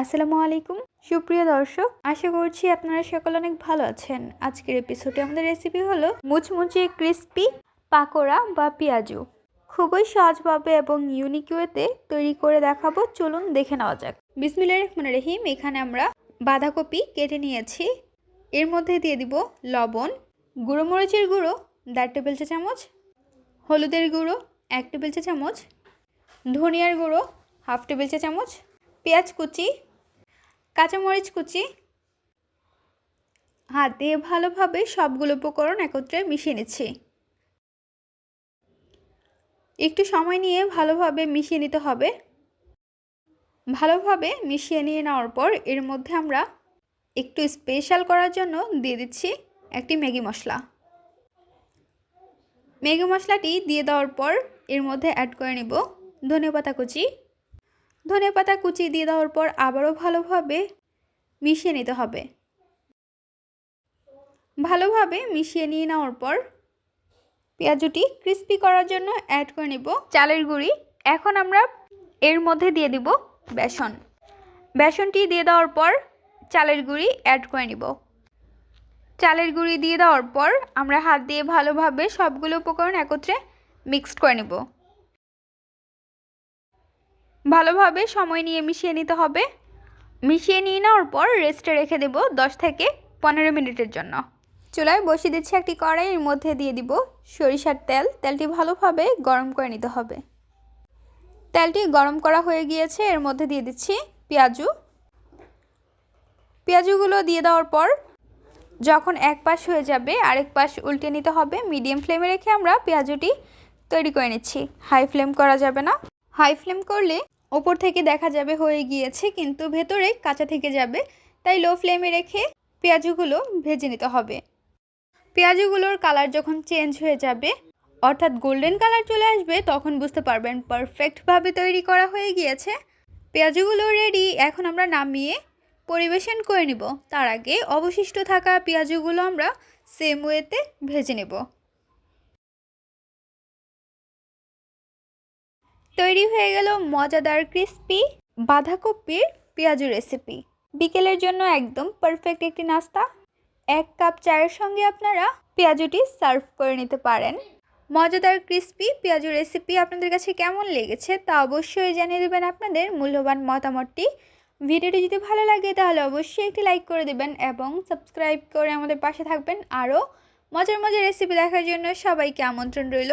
আসসালামু আলাইকুম। সুপ্রিয় দর্শক, আশা করছি আপনারা সকলে অনেক ভালো আছেন। আজকের এপিসোডে আমাদের রেসিপি হলো মুচমুচে ক্রিস্পি পাকোড়া বা পেঁয়াজু। খুবই সহজভাবে এবং ইউনিক ওয়েতে তৈরি করে দেখাবো। চলুন দেখে নেওয়া যাক। বিসমিল্লা রহমান রহিম, এখানে আমরা বাঁধাকপি কেটে নিয়েছি। এর মধ্যে দিয়ে দিব লবণ গুঁড়ো মরিচের গুঁড়ো, দেড় টেবিল চা চামচ, হলুদের গুঁড়ো, এক টেবিল চা চামচ, ধনিয়ার গুঁড়ো, হাফ টেবিল চা চামচ, পেঁয়াজ কুচি কাঁচামরিচ কুচি। হাত দিয়ে ভালোভাবে সবগুলো উপকরণ একত্রে মিশিয়ে নিচ্ছি। একটু সময় নিয়ে ভালোভাবে মিশিয়ে নিতে হবে। ভালোভাবে মিশিয়ে নিয়ে নেওয়ার পর এর মধ্যে আমরা একটু স্পেশাল করার জন্য দিয়ে দিচ্ছি একটি ম্যাগি মশলা। ম্যাগি মশলাটি দিয়ে দেওয়ার পর এর মধ্যে অ্যাড করে নিব ধনে পাতা কুচি। ধনে পাতা কুচি দিয়ে দেওয়ার পর আবারও ভালোভাবে মিশিয়ে নিতে হবে। ভালোভাবে মিশিয়ে নিয়ে নেওয়ার পর পেঁয়াজুটি ক্রিস্পি করার জন্য অ্যাড করে নিব চালের গুঁড়ি। এখন আমরা এর মধ্যে দিয়ে দিব বেসন। বেসনটি দিয়ে দেওয়ার পর চালের গুঁড়ি অ্যাড করে নিব। চালের গুঁড়ি দিয়ে দেওয়ার পর আমরা হাত দিয়ে ভালোভাবে সবগুলো উপকরণ একত্রে মিক্সড করে নেব। ভালোভাবে সময় নিয়ে মিশিয়ে নিতে হবে। মিশিয়ে নিয়ে নেওয়ার পর রেস্টে রেখে দেব দশ থেকে পনেরো মিনিটের জন্য। চুলায় বসিয়ে দিচ্ছি একটি কড়াইয়ের মধ্যে দিয়ে দিব সরিষার তেল। তেলটি ভালোভাবে গরম করে নিতে হবে। তেলটি গরম করা হয়ে গিয়েছে, এর মধ্যে দিয়ে দিচ্ছি পেঁয়াজু। পেঁয়াজুগুলো দিয়ে দেওয়ার পর যখন এক পাশ হয়ে যাবে, আরেক পাশ উল্টে নিতে হবে। মিডিয়াম ফ্লেমে রেখে আমরা পেঁয়াজুটি তৈরি করে নিচ্ছি। হাই ফ্লেম করা যাবে না। হাই ফ্লেম করলে ওপর থেকে দেখা যাবে হয়ে গিয়েছে, কিন্তু ভেতরে কাঁচা থেকে যাবে। তাই লো ফ্লেমে রেখে পেঁয়াজগুলো ভেজে নিতে হবে। পেঁয়াজগুলোর কালার যখন চেঞ্জ হয়ে যাবে, অর্থাৎ গোল্ডেন কালার চলে আসবে, তখন বুঝতে পারবেন পারফেক্টভাবে তৈরি করা হয়ে গিয়েছে। পেঁয়াজগুলো রেডি এখন আমরা নামিয়ে পরিবেশন করে নিব। তার আগে অবশিষ্ট থাকা পেঁয়াজুগুলো আমরা সেম ওয়েতে ভেজে নেব। তৈরি হয়ে গেল মজাদার ক্রিস্পি বাঁধাকপির পেঁয়াজু রেসিপি বিকেলের জন্য একদম পারফেক্ট একটি নাস্তা। এক কাপ চায়ের সঙ্গে আপনারা পেঁয়াজুটি সার্ভ করে নিতে পারেন। মজাদার ক্রিস্পি পেঁয়াজু রেসিপি আপনাদের কাছে কেমন লেগেছে তা অবশ্যই জানিয়ে দেবেন আপনাদের মূল্যবান মতামতটি। ভিডিওটি যদি ভালো লাগে তাহলে অবশ্যই একটি লাইক করে দেবেন এবং সাবস্ক্রাইব করে আমাদের পাশে থাকবেন। আরও মজার মজার রেসিপি দেখার জন্য সবাইকে আমন্ত্রণ রইল।